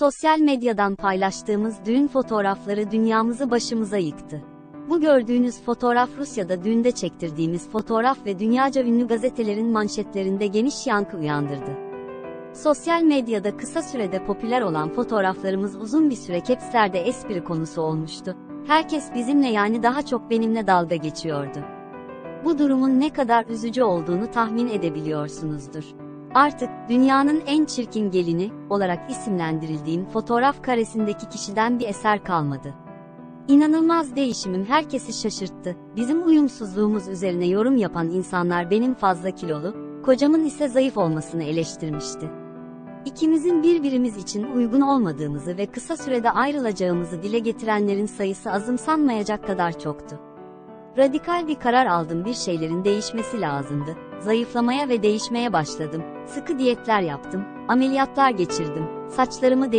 Sosyal medyadan paylaştığımız düğün fotoğrafları dünyamızı başımıza yıktı. Bu gördüğünüz fotoğraf Rusya'da düğünde çektirdiğimiz fotoğraf ve dünyaca ünlü gazetelerin manşetlerinde geniş yankı uyandırdı. Sosyal medyada kısa sürede popüler olan fotoğraflarımız uzun bir süre capslerde espri konusu olmuştu. Herkes bizimle yani daha çok benimle dalga geçiyordu. Bu durumun ne kadar üzücü olduğunu tahmin edebiliyorsunuzdur. Artık dünyanın en çirkin gelini olarak isimlendirildiğim fotoğraf karesindeki kişiden bir eser kalmadı. İnanılmaz değişimim herkesi şaşırttı. Bizim uyumsuzluğumuz üzerine yorum yapan insanlar benim fazla kilolu, kocamın ise zayıf olmasını eleştirmişti. İkimizin birbirimiz için uygun olmadığımızı ve kısa sürede ayrılacağımızı dile getirenlerin sayısı azımsanmayacak kadar çoktu. Radikal bir karar aldım bir şeylerin değişmesi lazımdı. Zayıflamaya ve değişmeye başladım. Sıkı diyetler yaptım, ameliyatlar geçirdim, saçlarımı